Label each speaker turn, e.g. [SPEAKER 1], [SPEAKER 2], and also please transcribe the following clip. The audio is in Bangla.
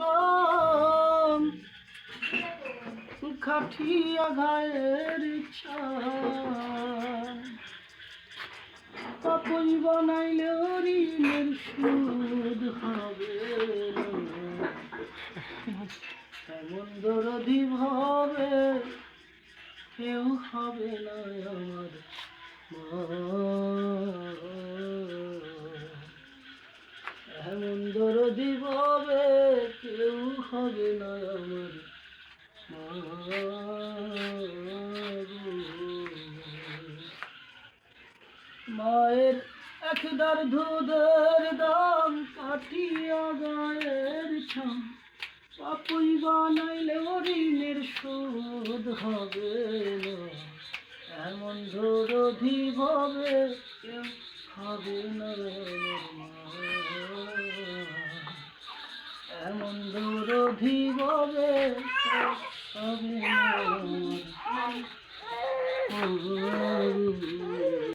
[SPEAKER 1] দিলাম খাটিয়া গায়ের পাপই বানাইলে ঋণের সুদ হবে। এমন দরদি ভাবে কেউ হবে না আমার এমন দরদি ভাবে হবে না আমার মায়ের একদার দুধের দাম কাটিয়া গায়ের ছাম পাপুই বানাইলে ঋণের শোধ হবে না। এমন কেউ হবে কেউ হবে না আমার মা।